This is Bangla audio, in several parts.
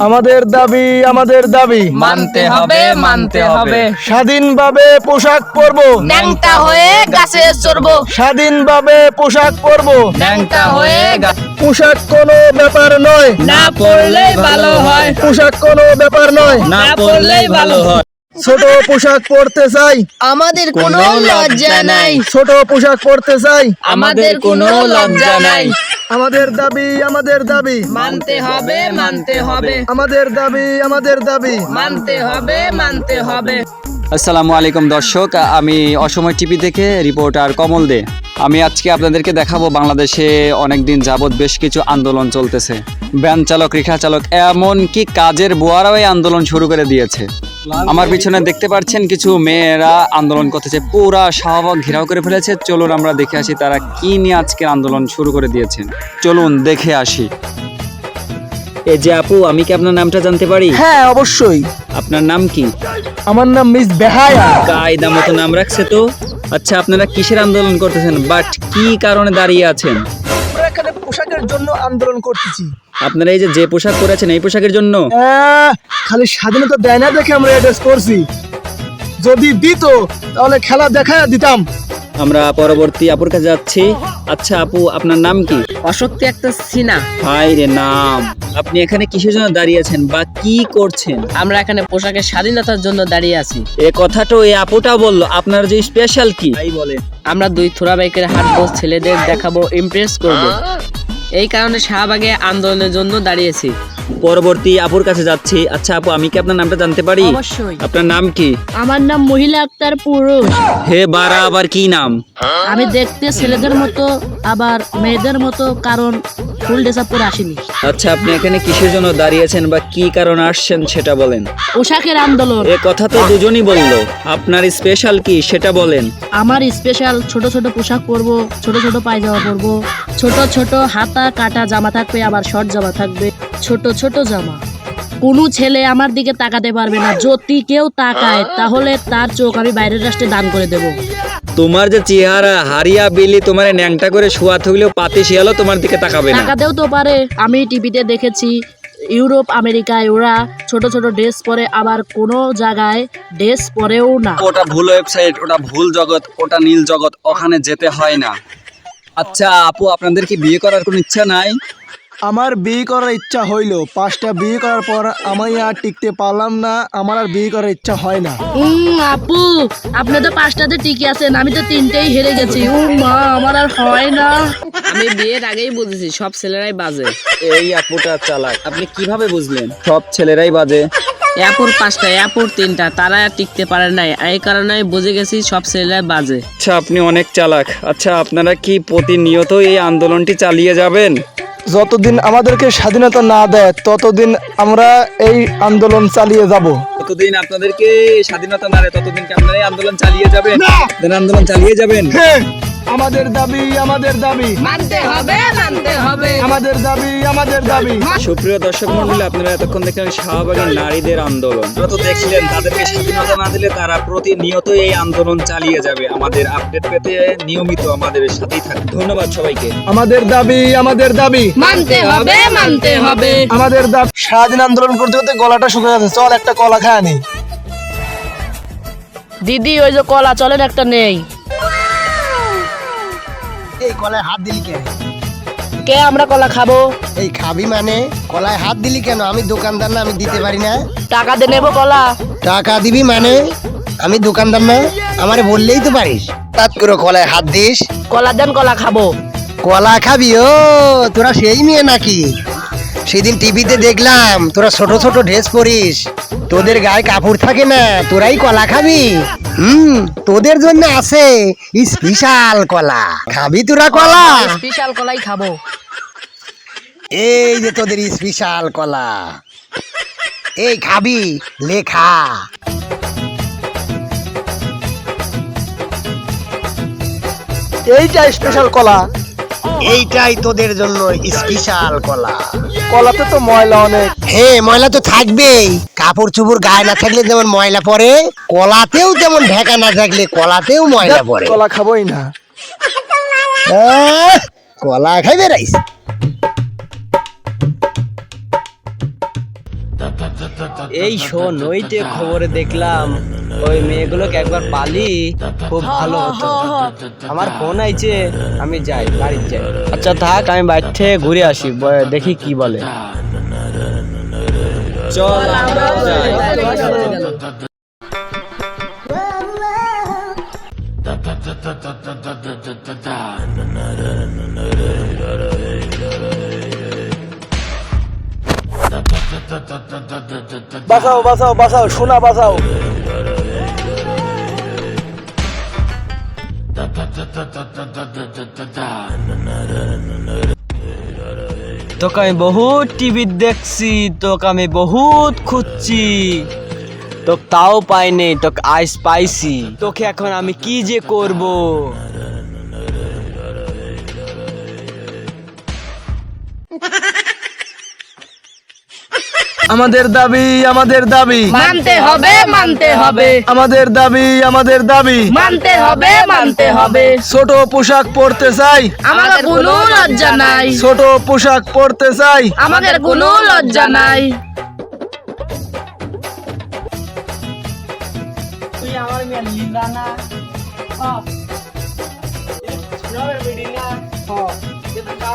আমাদের দাবি আমাদের দাবি। মানতে হবে মানতে হবে। স্বাধীনভাবে পোশাক পরব। ন্যাংটা হয়ে গাছে চড়বো। স্বাধীনভাবে পোশাক পরব। ন্যাংটা হয়ে পোশাক কোনো ব্যাপার নয়। না পড়লেই ভালো হয়। পোশাক কোনো ব্যাপার নয়। না পড়লেই ভালো হয়। ছোট পোশাক পরতে চাই। আমাদের কোনো লজ্জা নাই। ছোট পোশাক পরতে চাই। আমাদের কোনো লজ্জা নাই। আমাদের দাবি আমাদের দাবি। মানতে হবে মানতে হবে। আমাদের দাবি আমাদের দাবি। মানতে হবে মানতে হবে। আসসালামু আলাইকুম দর্শক আমি অসময় টিভি থেকে রিপোর্টার কমল দে। আমি আজকে আপনাদেরকে দেখাবো বাংলাদেশে অনেক দিন যাবৎ বেশ কিছু আন্দোলন চলতেছে। ভ্যান চালক রিক্সা চালক এমন কি কাজের বুয়ারাও এই আন্দোলন শুরু করে দিয়েছে। আমার পিছনে দেখতে পাচ্ছেন কিছু মেয়েরা আন্দোলন করতেছে। পুরা শাহবাগ ঘেরাও করে ফেলেছে। চলুন আমরা দেখে আসি তারা কি নিয়ে আজকের আন্দোলন শুরু করে দিয়েছেন। চলুন দেখে আসি। এই যে আপু আমি কি আপনার নামটা জানতে পারি? হ্যাঁ অবশ্যই। আপনার নাম কি? আমার নাম মিস বেহায়া। কায়দা মতো নাম রাখছে তো? আচ্ছা আপনারা কিসের আন্দোলন করতেছেন? বাট কি কারণে দাঁড়িয়ে আছেন? আমরা এখানে পোশাকের জন্য আন্দোলন করতেছি। আপনারা এই যে যে পোশাক পরেছেন এই পোশাকের জন্য? খালি স্বাধীনতা দেয় না দেখে আমরা এটা করছি যদি দিত তাহলে খেলা দেখায় দিতাম। আমরা পরবর্তী আপুর কাছে যাচ্ছি। আচ্ছা আপু আপনার নাম কি? অশক্তি একটা সিনা। হাই রে নাম। আপনি এখানে কিসের জন্য দাঁড়িয়ে আছেন বা কি করছেন? আমরা এখানে পোশাকের স্বাধীনতার জন্য দাঁড়িয়ে আছি। এ কথাটা এই আপুটা বলল আপনার যে স্পেশাল কি? তাই বলে আমরা দুই থোড়া বাইকের হাঁটবো ছেলেদের দেখাবো ইমপ্রেস করব। এই কারণে শাহবাগে আন্দোলনের জন্য দাঁড়িয়েছি। পরবর্তী আপুর কাছে যাচ্ছি। আচ্ছা আপু আমি কি আপনার নামটা জানতে পারি? অবশ্যই। আপনার নাম কি? আমার নাম মহিলা আক্তার পুরুষ। হে বারা আবার কি নাম? আমি দেখতে ছেলেদের মতো আবার মেয়েদের মতো কারণ ফুল ড্রেস আপ করে আসিনি। আচ্ছা আপনি এখানে কিসের জন্য দাঁড়িয়েছেন বা কি কারণে আসছেন সেটা বলেন। পোশাকের আন্দোলন। এ কথা তো দুজনই বলল। আপনার স্পেশাল কি সেটা বলেন। আমার স্পেশাল ছোট ছোট পোশাক পরবো ছোট ছোট পায়জামা পরবো ছোট ছোট হাতা কাটা জামা থাকবে আবার শর্ট জামা থাকবে। ছোট ছোট জামা। কোনো ছেলে আমার দিকে তাকাতে পারবে না। যদি কেউ তাকায় তাহলে তার চোখ আমি বাইরের রাষ্ট্রে দান করে দেব। তোমার যে চেহারা হারিয়া বিলি তোমার ন্যাংটা করে শোয়া থাকলেও পাতি শিয়ালও তোমার দিকে তাকাবে না। তাকাতেও তো পারে। আমি টিভিতে দেখেছি ইউরোপ আমেরিকায় ওরা ছোট ছোট ড্রেস পরে আবার কোনো জায়গায় ড্রেস পরেও না। ওটা ভুল ওয়েবসাইট ওটা ভুল জগৎ ওটা নীল জগৎ ওখানে যেতে হয় না। আচ্ছা আপু আপনাদের কি বিয়ে করার কোনো ইচ্ছা নাই? আমার বিয়ে করার ইচ্ছা হইল। পাঁচটা বিয়ে করার পর আমি আর টিকতে পারলাম না আমার আর বিয়ে করার ইচ্ছা হয় না। উম, আপু আপনি তো পাঁচটাতে টিকে আছেন আমি তো তিনটেই হেরে গেছি। ও মা আমার আর হয় না। আমি বিয়ের আগেই বুঝেছি সব ছেলেরাই বাজে। এই আপুটা চালাক। আপনি কীভাবে বুঝলেন? সব ছেলেরাই বাজে। এয়ারপোর্ট পাঁচটা এয়ারপোর্ট তিনটা তারা আর টিকতে পারে নাই। এই কারণে আমি বুঝে গেছি সব ছেলেরাই বাজে। আচ্ছা আপনি অনেক চালাক। আচ্ছা আপনারা কি প্রতিনিয়ত এই আন্দোলনটি চালিয়ে যাবেন? যতদিন আমাদেরকে স্বাধীনতা না দেয় ততদিন আমরা এই আন্দোলন চালিয়ে যাব। ততদিন আপনাদেরকে স্বাধীনতা না দেয় ততদিন আপনারা এই আন্দোলন চালিয়ে যাবেন? আন্দোলন চালিয়ে যাবেন? আমাদের দাবি আমাদের দাবি। মানতে হবে মানতে হবে। আমাদের দাবি আমাদের দাবি। সুপ্রিয় দর্শক মন্ডলী আপনারা এতক্ষণ দেখলেন শাহবাগের নারীদের আন্দোলন। আপনারা তো দেখছিলেন তাদেরকে স্বাধীনতা না দিলে তারা প্রতিনিয়ত এই আন্দোলন চালিয়ে যাবে। আমাদের আপডেট পেতে নিয়মিত আমাদের সাথেই থাকবে ধন্যবাদ সবাইকে। আমাদের দাবি আমাদের দাবি। মানতে হবে মানতে হবে। আমাদের দাবি। স্বাধীন আন্দোলন করতে করতে গলাটা শুকিয়ে যাচ্ছে। চল একটা কলা খায় আনি দিদি ওই যে কলা চলেন একটা নেই। কলায় হাত দিলি কেন? কে আমরা কলা খাব? এই খাবি মানে? কলায় হাত দিলি কেন? আমি দোকানদার না আমি দিতে পারি না। টাকা দিয়ে নেব কলা। টাকা দিবি মানে? আমি দোকানদার না আমারে বললেই তো পারিস। তাত করে কলায় হাত দিস। কলা দেন কলা খাব। কলা খাবি? ও তোরা সেই মেয়ে নাকি? সেদিন টিভিতে দেখলাম তোরা ছোট ছোট ড্রেস পরিস। তোদের গায়ে কাপড় থাকে না তোরাই কলা খাবি। হুম তোদের জন্য আছে স্পেশাল কলা। খাবি তোরা কলা? স্পেশাল কলাই খাব। এই যে তোদের স্পেশাল কলা। এই খাবি লেখা এইটা স্পেশাল কলা। এইটাই তোদের জন্য স্পেশাল কলা। কলাতে তো ময়লা অনেক। হে ময়লা তো থাকবেই। কাপড় চুপড় গায়ে না থাকলে যেমন ময়লা পড়ে কলাতেও যেমন ঢাকা না থাকলে কলাতেও ময়লা পড়ে। কলা খাবোই না। আহ, কলা খাইবে রাইস। এই শোন ওইটে খবরে দেখলাম ওই মেয়েগুলোকে একবার পালি খুব ভালো হতো। আমার ফোন আইছে আমি যাই বাড়ি যাই। আচ্ছা থাক আমি বাইর থেকে ঘুরে আসি দেখি কি বলে। চল আমরাও যাই। বাঁচাও বাঁচাও বাঁচাও সোনা বাঁচাও। তোকে আমি বহুত টিভি দেখছি, তোকে আমি বহুত খুঁজছি। তোকে তাও পাইনি তোকে আইস পাইছি। তোকে এখন আমি কি যে করব? আমাদের দাবি আমাদের দাবি। মানতে হবে মানতে হবে। আমাদের দাবি আমাদের দাবি। মানতে হবে মানতে হবে। ছোট পোশাক পরতে চাই। আমাদের কোনো লজ্জা নাই। ছোট পোশাক পরতে চাই। আমাদের কোনো লজ্জা নাই।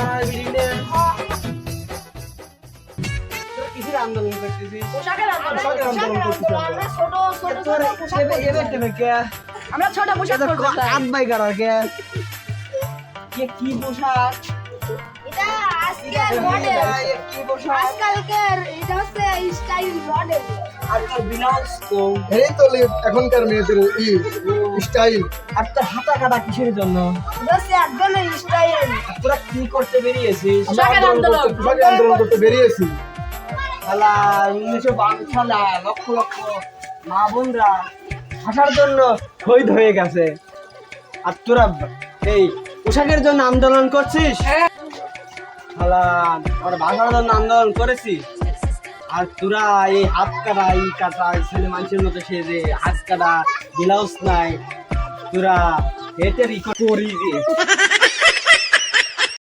আমরা ছোট পোশাক এটা আজকের মডেল আজকালকার এটা হচ্ছে স্টাইল মডেল এই তো এখনকার মেয়েদের স্টাইল দোষে একজনের স্টাইল পোশাকের আন্দোলন পোশাকের আন্দোলন করতে বেরিয়েছি উনিশশো বান্ন সালে লক্ষ লক্ষ মা বোনরা ভাষার জন্য শহীদ হয়ে গেছে। আর তোরা এই পোশাকের জন্য আন্দোলন করছিস? শালা, আমরা ভাষার জন্য আন্দোলন করেছি আর তোরা এই হাত কাটা এই কাটা ছেলে মানুষের মতো সে যে হাত কাটা ব্লাউজ নাই তোরা এতে রিকর্ড করি